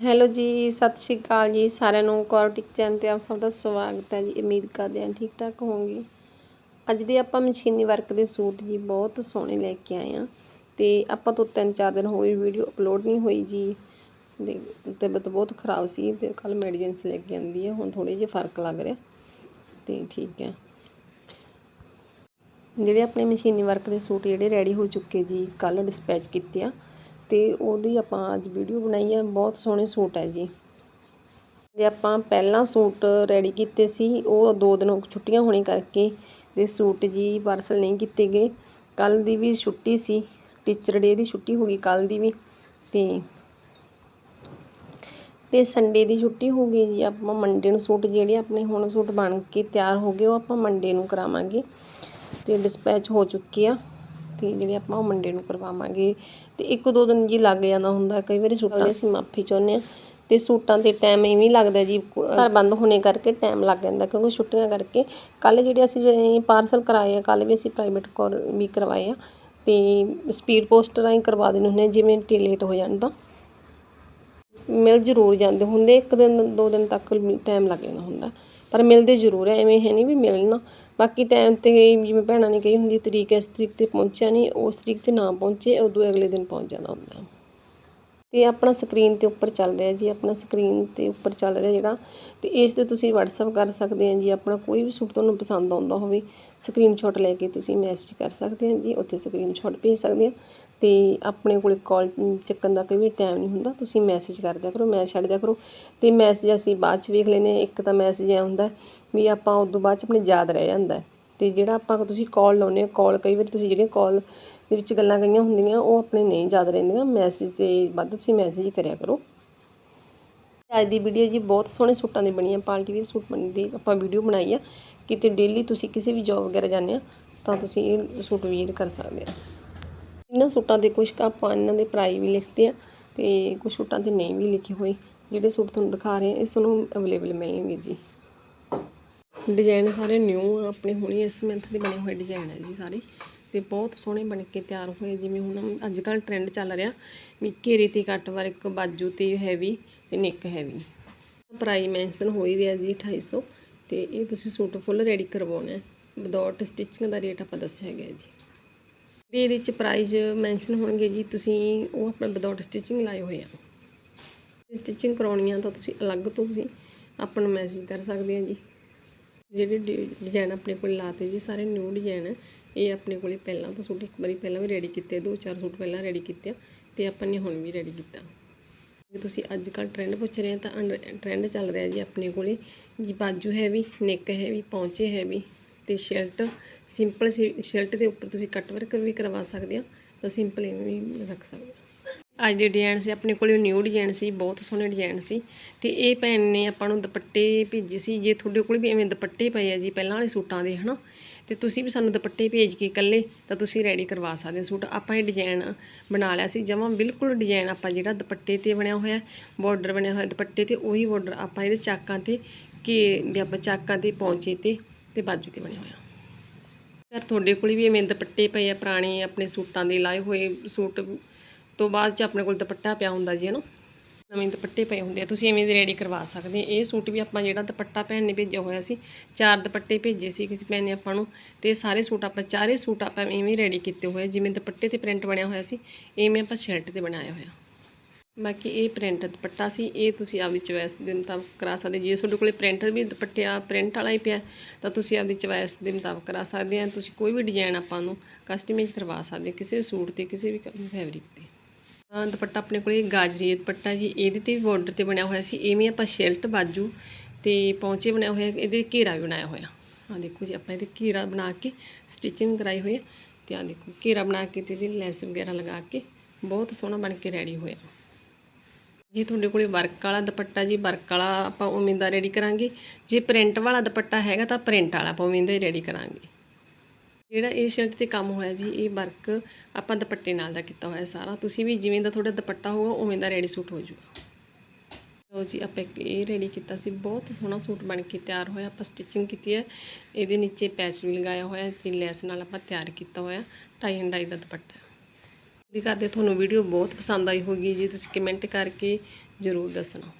Hello ਜੀ, ਸਤਿ ਸ਼੍ਰੀ ਅਕਾਲ ਜੀ ਸਾਰਿਆਂ ਨੂੰ। ਕੌਰਟਿਕ ਚੈਨਲ ਤੇ ਆਪ ਸਭ ਦਾ ਸਵਾਗਤ ਹੈ ਜੀ। ਉਮੀਦ ਕਰਦੇ ਹਾਂ ਠੀਕ ਠਾਕ ਹੋਵੋਗੇ। ਅੱਜ ਦੇ ਆਪਾਂ ਮਸ਼ੀਨੀ ਵਰਕ ਦੇ ਸੂਟ ਜੀ ਬਹੁਤ ਸੋਹਣੇ ਲੈ ਕੇ ਆਏ ਆ ਤੇ ਆਪਾਂ ਤੋਂ ਤਿੰਨ ਚਾਰ ਦਿਨ ਹੋਏ ਵੀਡੀਓ ਅਪਲੋਡ ਨਹੀਂ ਹੋਈ ਜੀ। ਤੇ ਤਬੀਅਤ ਬਹੁਤ ਖਰਾਬ ਸੀ ਤੇ ਕੱਲ ਮੈਡੀਸਿਨ ਲੈ ਕੇ ਆਂਦੀ ਹੈ। ਹੁਣ ਥੋੜੇ ਜਿਹਾ ਫ਼ਰਕ ਲੱਗ ਰਿਹਾ ਤੇ ਠੀਕ ਹੈ। ਜਿਹੜੇ ਆਪਣੇ ਮਸ਼ੀਨੀ ਵਰਕ ਦੇ ਸੂਟ ਜਿਹੜੇ ਰੈਡੀ ਹੋ ਚੁੱਕੇ ਜੀ ਕੱਲ ਡਿਸਪੈਚ ਕੀਤੇ ਆ। ਅਤੇ ਉਹਦੀ ਆਪਾਂ ਅੱਜ ਵੀਡੀਓ ਬਣਾਈ ਹੈ ਬਹੁਤ ਸੋਹਣੇ ਸੂਟ ਹੈ ਜੀ। ਜੇ ਆਪਾਂ ਪਹਿਲਾਂ ਸੂਟ ਰੈਡੀ ਕੀਤੇ ਸੀ, ਉਹ ਦੋ ਦਿਨ ਛੁੱਟੀਆਂ ਹੋਣੇ ਕਰਕੇ ਤੇ ਸੂਟ ਜੀ ਪਾਰਸਲ ਨਹੀਂ ਕੀਤੇ ਗਏ। ਕੱਲ ਦੀ ਵੀ ਛੁੱਟੀ ਸੀ। ਟੀਚਰ ਡੇ ਦੀ ਛੁੱਟੀ ਹੋ ਗਈ ਕੱਲ ਦੀ ਵੀ। ਤੇ ਤੇ ਸੰਡੇ ਦੀ ਛੁੱਟੀ ਹੋ ਗਈ ਜੀ। ਆਪਾਂ ਮੰਡੇ ਨੂੰ ਸੂਟ ਜਿਹੜੇ ਆਪਣੇ ਹੁਣ ਸੂਟ ਬਣ ਕੇ ਤਿਆਰ ਹੋ ਗਏ, ਉਹ ਆਪਾਂ ਮੰਡੇ ਨੂੰ ਕਰਾਵਾਂਗੇ। ਤੇ ਡਿਸਪੈਚ ਹੋ ਚੁੱਕੀ ਆ। ਤੇ ਜਿਹੜੇ ਆਪਾਂ ਉਹ ਮੰਡੇ ਨੂੰ ਕਰਵਾਵਾਂਗੇ। ਤੇ ਇੱਕ ਦੋ ਦਿਨ ਜੀ ਲੱਗ ਜਾਂਦਾ ਹੁੰਦਾ ਕਈ ਵਾਰੀ ਸੂਟਾਂ ਦੀ ਅਸੀਂ ਮਾਫੀ ਚਾਹੁੰਦੇ ਆ ਤੇ ਸੂਟਾਂ ਤੇ ਟਾਈਮ ਐਵੇਂ ਲੱਗਦਾ ਜੀ ਘਰ ਬੰਦ ਹੋਣੇ ਕਰਕੇ ਟਾਈਮ ਲੱਗ ਜਾਂਦਾ ਕਿਉਂਕਿ ਛੁੱਟੀਆਂ ਕਰਕੇ ਕੱਲ ਜਿਹੜੇ ਅਸੀਂ ਪਾਰਸਲ ਕਰਾਏ ਆ ਕੱਲ ਵੀ ਅਸੀਂ ਪ੍ਰਾਈਵੇਟ ਕੋਰ ਵੀ ਕਰਵਾਏ ਆ। ਤੇ ਸਪੀਡ ਪੋਸਟ ਰਾਹੀਂ ਕਰਵਾ ਦੇਣੇ ਹੁੰਦੇ ਜਿਵੇਂ ਟੀ ਲੇਟ ਹੋ ਜਾਣ ਤਾਂ ਮਿਲ ਜ਼ਰੂਰ ਜਾਂਦੇ ਹੁੰਦੇ, ਇੱਕ ਦਿਨ, ਦੋ ਦਿਨ ਤੱਕ ਟਾਈਮ ਲੱਗ ਜਾਂਦਾ ਹੁੰਦਾ। ਪਰ ਮਿਲਦੇ ਜ਼ਰੂਰ ਹੈ ਐਵੇਂ ਹੈ ਨਹੀਂ ਵੀ ਮਿਲਣਾ ਬਾਕੀ ਟਾਈਮ ਤੇ ਜਿਵੇਂ ਭੈਣਾਂ ਨੇ ਕਹੀ ਹੁੰਦੀ ਤਰੀਕ ਇਸ ਤਰੀਕ ਤੇ ਪਹੁੰਚਿਆ ਨਹੀਂ ਉਸ ਤਰੀਕ ਤੇ ਨਾ ਪਹੁੰਚੇ, ਉਦੋਂ ਅਗਲੇ ਦਿਨ ਪਹੁੰਚ ਜਾਣਾ ਹੁੰਦਾ। ਅਤੇ ਆਪਣਾ ਸਕਰੀਨ ਤੇ ਉੱਪਰ ਚੱਲ ਰਿਹਾ ਜੀ, ਆਪਣਾ ਸਕਰੀਨ ਤੇ ਉੱਪਰ ਚੱਲ ਰਿਹਾ ਜਿਹੜਾ ਅਤੇ ਇਸ ਤੇ ਤੁਸੀਂ ਵਟਸਐਪ ਕਰ ਸਕਦੇ ਆ ਜੀ, ਆਪਣਾ ਕੋਈ ਵੀ ਸੂਟ ਤੁਹਾਨੂੰ ਪਸੰਦ ਆਉਂਦਾ ਹੋਵੇ ਸਕਰੀਨਸ਼ਾਟ ਲੈ ਕੇ ਤੁਸੀਂ ਮੈਸੇਜ ਕਰ ਸਕਦੇ ਆ ਜੀ, ਉੱਥੇ ਸਕਰੀਨਸ਼ਾਟ ਭੇਜ ਸਕਦੇ ਆ ਅਤੇ ਆਪਣੇ ਕੋਲ ਕਾਲ ਚੱਕਣ ਦਾ ਕੋਈ ਵੀ ਟਾਈਮ ਨਹੀਂ ਹੁੰਦਾ, ਤੁਸੀਂ ਮੈਸੇਜ ਕਰ ਦਿਆ ਕਰੋ ਮੈਸੇਜ ਛੱਡ ਦਿਆ ਕਰੋ ਅਤੇ ਮੈਸੇਜ ਅਸੀਂ ਬਾਅਦ ਚ ਵੇਖ ਲੈਂਦੇ ਹਾਂ ਇੱਕ ਤਾਂ ਮੈਸੇਜ ਇਹ ਹੁੰਦਾ ਵੀ ਆਪਾਂ ਉਸ ਤੋਂ ਬਾਅਦ ਚ ਆਪਣੇ ਯਾਦ ਰਹਿ ਜਾਂਦਾ। ਅਤੇ ਜਿਹੜਾ ਆਪਾਂ ਤੁਸੀਂ ਕਾਲ ਲਾਉਂਦੇ ਹੋ ਕਾਲ ਕਈ ਵਾਰੀ ਤੁਸੀਂ ਜਿਹੜੀਆਂ ਕਾਲ ਦੇ ਵਿੱਚ ਗੱਲਾਂ ਕਹੀਆਂ ਹੁੰਦੀਆਂ, ਉਹ ਆਪਣੇ ਨਹੀਂ ਯਾਦ ਰਹਿੰਦੀਆਂ। ਮੈਸੇਜ ਤੇ ਵੱਧ ਤੁਸੀਂ ਮੈਸੇਜ ਕਰਿਆ ਕਰੋ। ਅੱਜ ਦੀ ਵੀਡੀਓ ਜੀ ਬਹੁਤ ਸੋਹਣੇ ਸੂਟਾਂ ਦੀ ਬਣੀ ਆ, ਪਾਰਟੀ ਵੀਰ ਸੂਟ ਦੀ ਆਪਾਂ ਵੀਡੀਓ ਬਣਾਈ ਆ। ਕਿਤੇ ਡੇਲੀ ਤੁਸੀਂ ਕਿਸੇ ਵੀ ਜੌਬ ਵਗੈਰਾ ਜਾਂਦੇ ਆ ਤਾਂ ਤੁਸੀਂ ਇਹ ਸੂਟ ਵੀਅਰ ਕਰ ਸਕਦੇ ਆ ਇਹਨਾਂ ਸੂਟਾਂ ਦੇ ਕੁਝ ਆਪਾਂ ਇਹਨਾਂ ਦੇ ਪ੍ਰਾਈਸ ਵੀ ਲਿਖਦੇ ਆ ਤੇ ਕੁਝ ਸੂਟਾਂ ਤੇ ਨਹੀਂ ਵੀ ਲਿਖੇ ਹੋਏ। ਜਿਹੜੇ ਸੂਟ ਤੁਹਾਨੂੰ ਦਿਖਾ ਰਹੇ ਆ, ਇਹ ਤੁਹਾਨੂੰ ਅਵੇਲੇਬਲ ਮਿਲਣਗੇ ਜੀ। ਡਿਜ਼ਾਈਨ ਸਾਰੇ ਨਿਊ ਆ, ਆਪਣੇ ਹੁਣੇ ਇਸ ਮੰਥ ਦੇ ਬਣੇ ਹੋਏ ਡਿਜ਼ਾਈਨ ਹੈ ਜੀ ਸਾਰੇ। ਤੇ ਬਹੁਤ ਸੋਹਣੇ ਬਣ ਕੇ ਤਿਆਰ ਹੋਏ ਜਿਵੇਂ ਹੁਣ ਅੱਜ ਕੱਲ ਟ੍ਰੈਂਡ ਚੱਲ ਰਿਹਾ। ਵੀ ਘੇਰੇ ਤੇ ਕੱਟ ਵਰਕ ਬਾਜੂ ਤੇ ਹੈਵੀ ਤੇ ਨਿੱਕ ਹੈਵੀ ਪ੍ਰਾਈਸ ਮੈਂਸ਼ਨ ਹੋ ਹੀ ਰਿਹਾ ਜੀ 2800 ਤੇ ਇਹ ਤੁਸੀਂ ਸੂਟ ਫੁੱਲ ਰੈਡੀ ਕਰਵਾਉਣਾ ਹੈ। ਵਿਦਆਊਟ ਸਟਿਚਿੰਗ ਦਾ ਰੇਟ ਆਪਾਂ ਦੱਸਿਆ ਗਿਆ ਜੀ। ਇਹਦੇ ਵਿੱਚ ਪ੍ਰਾਈਸ ਮੈਂਸ਼ਨ ਹੋਣਗੇ ਜੀ, ਤੁਸੀਂ ਉਹ ਆਪਣਾ ਵਿਦਆਊਟ ਸਟਿਚਿੰਗ ਲਾਏ ਹੋਏ ਆ। ਸਟਿਚਿੰਗ ਕਰਾਉਣੀ ਆ ਤਾਂ ਤੁਸੀਂ ਅਲੱਗ ਤੋਂ ਤੁਸੀਂ ਆਪਾਂ ਨੂੰ ਮੈਸੇਜ ਕਰ ਸਕਦੇ ਆ ਜੀ। ਜਿਹੜੇ ਡਿਜ਼ਾਈਨ ਆਪਣੇ ਕੋਲ ਲਾਤੇ ਜੀ, ਸਾਰੇ ਨਿਊ ਡਿਜ਼ਾਈਨ ਹੈ ਇਹ ਆਪਣੇ ਕੋਲੇ ਪਹਿਲਾਂ ਤੋਂ ਸੂਟ ਇੱਕ ਵਾਰੀ ਪਹਿਲਾਂ ਵੀ ਰੈਡੀ ਕੀਤੇ, ਦੋ ਚਾਰ ਸੂਟ ਪਹਿਲਾਂ ਰੈਡੀ ਕੀਤੇ ਤੇ ਆਪਾਂ ਨੇ ਹੁਣ ਵੀ ਰੈਡੀ ਕੀਤਾ। ਜੇ ਤੁਸੀਂ ਅੱਜ ਕੱਲ ਟ੍ਰੈਂਡ ਪੁੱਛ ਰਹੇ ਤਾਂ ਟ੍ਰੈਂਡ ਚੱਲ ਰਿਹਾ ਜੀ ਆਪਣੇ ਕੋਲੇ। ਜੀ ਬਾਜੂ ਹੈ ਵੀ ਨੈਕ ਹੈ ਵੀ ਪੌਂਚੇ ਹੈ ਵੀ ਤੇ ਸ਼ਰਟ ਸਿੰਪਲ ਸ਼ਰਟ ਦੇ ਉੱਪਰ ਤੁਸੀਂ ਕੱਟ ਵਰਕ ਵੀ ਕਰਵਾ ਸਕਦੇ ਹੋ ਤਾਂ ਸਿੰਪਲ ਇਵੇਂ ਵੀ ਰੱਖ ਸਕਦੇ ਹੋ ਅੱਜ ਦੇ ਡਿਜ਼ਾਈਨ ਸੀ, ਆਪਣੇ ਕੋਲ ਨਿਊ ਡਿਜ਼ਾਈਨ ਸੀ, ਬਹੁਤ ਸੋਹਣੇ ਡਿਜ਼ਾਈਨ ਸੀ। ਤੇ ਇਹ ਭੈਣ ਨੇ ਆਪਾਂ ਨੂੰ ਦੁਪੱਟੇ ਭੇਜੇ ਸੀ, ਜੇ ਤੁਹਾਡੇ ਕੋਲ ਵੀ ਐਵੇਂ ਦੁਪੱਟੇ ਪਏ ਆ ਜੀ, ਪਹਿਲਾਂ ਵਾਲੇ ਸੂਟਾਂ ਦੇ, ਹਨਾ? ਤੇ ਤੁਸੀਂ ਵੀ ਸਾਨੂੰ ਦੁਪੱਟੇ ਭੇਜ ਕੇ ਇਕੱਲੇ, ਤਾਂ ਤੁਸੀਂ ਰੈਡੀ ਕਰਵਾ ਸਕਦੇ ਸੂਟ। ਆਪਾਂ ਇਹ ਡਿਜ਼ਾਈਨ ਬਣਾ ਲਿਆ ਸੀ, ਜਮਾਂ ਬਿਲਕੁਲ ਡਿਜ਼ਾਈਨ ਆਪਾਂ ਜਿਹੜਾ ਦੁਪੱਟੇ ਤੇ ਬਣਿਆ ਹੋਇਆ ਬਾਰਡਰ ਬਣਿਆ ਹੋਇਆ ਦੁਪੱਟੇ ਤੇ, ਉਹੀ ਬਾਰਡਰ ਆਪਾਂ ਇਹਦੇ ਚਾਕਾਂ ਤੇ ਕਿ ਵੀ ਆਪਾਂ ਚਾਕਾਂ ਤੇ ਪਹੁੰਚੇ ਤੇ ਤੇ ਬਾਜੂ ਤੇ ਬਣਿਆ ਹੋਇਆ। ਯਾਰ ਤੁਹਾਡੇ ਕੋਲ ਵੀ ਐਵੇਂ ਦੁਪੱਟੇ ਪਏ ਆ, ਪੁਰਾਣੇ ਆਪਣੇ ਸੂਟਾਂ ਦੇ ਲਾਏ ਹੋਏ ਸੂਟ ਤੋਂ ਬਾਅਦ ਚ ਆਪਣੇ ਕੋਲ ਦੁਪੱਟਾ ਪਿਆ ਹੁੰਦਾ ਜੀ, ਹਨਾ? ਨਵੇਂ ਦੁਪੱਟੇ ਪਏ ਹੁੰਦੇ ਆ, ਤੁਸੀਂ ਐਵੇਂ ਦੇ ਰੈਡੀ ਕਰਵਾ ਸਕਦੇ ਇਹ ਸੂਟ ਵੀ ਆਪਾਂ ਜਿਹੜਾ ਦੁਪੱਟਾ ਭੈਣ ਨੇ ਭੇਜਿਆ ਹੋਇਆ ਸੀ, ਚਾਰ ਦੁਪੱਟੇ ਭੇਜੇ ਸੀ ਕਿਸੇ ਭੈਣ ਨੇ ਆਪਾਂ ਨੂੰ, ਤੇ ਸਾਰੇ ਸੂਟ ਆਪਾਂ, ਚਾਰੇ ਸੂਟ ਆਪਾਂ ਐਵੇਂ ਰੈਡੀ ਕੀਤੇ ਹੋਏ ਜਿਵੇਂ ਦੁਪੱਟੇ ਤੇ ਪ੍ਰਿੰਟ ਬਣਿਆ ਹੋਇਆ ਸੀ, ਐਵੇਂ ਆਪਾਂ ਸ਼ਰਟ ਤੇ ਬਣਾਇਆ ਹੋਇਆ। ਬਾਕੀ ਇਹ ਪ੍ਰਿੰਟ ਦੁਪੱਟਾ ਸੀ, ਇਹ ਤੁਸੀਂ ਆਪਦੀ ਚੋਇਸ ਦੇ ਮੁਤਾਬਕ ਕਰਾ ਸਕਦੇ ਜੇ ਤੁਹਾਡੇ ਕੋਲੇ ਪ੍ਰਿੰਟ ਵੀ ਦੁਪੱਟਿਆ ਪ੍ਰਿੰਟ ਵਾਲਾ ਹੀ ਪਿਆ, ਤਾਂ ਤੁਸੀਂ ਆਪਦੀ ਚੋਇਸ ਦੇ ਮੁਤਾਬਕ ਕਰਾ ਸਕਦੇ ਆ। ਤੁਸੀਂ ਕੋਈ ਵੀ ਡਿਜ਼ਾਈਨ ਆਪਾਂ ਨੂੰ ਕਸਟਮਾਈਜ਼ ਕਰਵਾ ਸਕਦੇ ਕਿਸੇ ਸੂਟ ਤੇ, ਕਿਸੇ ਵੀ ਫੈਬਰਿਕ ਤੇ। ਦੁਪੱਟਾ ਆਪਣੇ ਕੋਲੇ ਗਾਜਰੀ ਦੁਪੱਟਾ ਜੀ, ਇਹਦੇ ਤੇ ਬਾਰਡਰ ਤੇ ਬਣਿਆ ਹੋਇਆ ਸੀ ਐਵੇਂ ਆਪਾਂ ਸ਼ੈਲਟ, ਬਾਜੂ ਤੇ ਪੌਂਚੇ ਬਣਿਆ ਹੋਇਆ, ਇਹਦੇ ਘੇਰਾ ਵੀ ਬਣਾਇਆ ਹੋਇਆ। ਆ ਦੇਖੋ ਜੀ, ਆਪਾਂ ਇਹਦੇ ਘੇਰਾ ਬਣਾ ਕੇ ਸਟਿਚਿੰਗ ਕਰਾਈ ਹੋਈ ਹੈ ਤੇ ਆ ਦੇਖੋ, ਘੇਰਾ ਬਣਾ ਕੇ ਤੇ ਇਹਦੀ ਲੈਸ ਵਗੈਰਾ ਲਗਾ ਕੇ ਬਹੁਤ ਸੋਹਣਾ ਬਣ ਕੇ ਰੈਡੀ ਹੋਇਆ। ਜੇ ਤੁਹਾਡੇ ਕੋਲੇ ਵਰਕ ਵਾਲਾ ਦੁਪੱਟਾ ਜੀ ਵਰਕ ਵਾਲਾ ਆਪਾਂ ਉਵੇਂ ਦਾ ਰੈਡੀ ਕਰਾਂਗੇ। ਜੇ ਪ੍ਰਿੰਟ ਵਾਲਾ ਦੁਪੱਟਾ ਹੈਗਾ ਤਾਂ ਪ੍ਰਿੰਟ ਵਾਲਾ ਆਪਾਂ ਉਵੇਂ ਦਾ ਹੀ ਰੈਡੀ ਕਰਾਂਗੇ। ਜਿਹੜਾ ਇਹ ਸ਼ਰਟ ਤੇ ਕੰਮ ਹੋਇਆ ਜੀ, ਇਹ ਵਰਕ ਆਪਾਂ ਦੁਪੱਟੇ ਨਾਲ ਦਾ ਕੀਤਾ ਹੋਇਆ ਸਾਰਾ। ਤੁਸੀਂ ਵੀ ਜਿਵੇਂ ਦਾ ਤੁਹਾਡਾ ਦੁਪੱਟਾ ਹੋਊਗਾ, ਉਵੇਂ ਦਾ ਰੈਡੀ ਸੂਟ ਹੋ ਜਾਊਗਾ ਲੋ ਜੀ, ਆਪਾਂ ਇੱਕ ਇਹ ਰੈਡੀ ਕੀਤਾ ਸੀ। ਬਹੁਤ ਸੋਹਣਾ ਸੂਟ ਬਣ ਕੇ ਤਿਆਰ ਹੋਇਆ। ਆਪਾਂ ਸਟਿਚਿੰਗ ਕੀਤੀ ਹੈ। ਇਹਦੇ ਨੀਚੇ ਪੈਚ ਵੀ ਲਗਾਇਆ ਹੋਇਆ ਤੇ ਲੈਸ ਨਾਲ ਆਪਾਂ ਤਿਆਰ ਕੀਤਾ ਹੋਇਆ ਟਾਈ ਐਂਡ ਡਾਈ ਦਾ ਦੁਪੱਟਾ। ਦੀ ਕਰਦੇ ਤੁਹਾਨੂੰ ਵੀਡੀਓ ਬਹੁਤ ਪਸੰਦ ਆਈ ਹੋਗੀ ਜੀ। ਤੁਸੀਂ ਕਮੈਂਟ ਕਰਕੇ ਜ਼ਰੂਰ ਦੱਸਣਾ।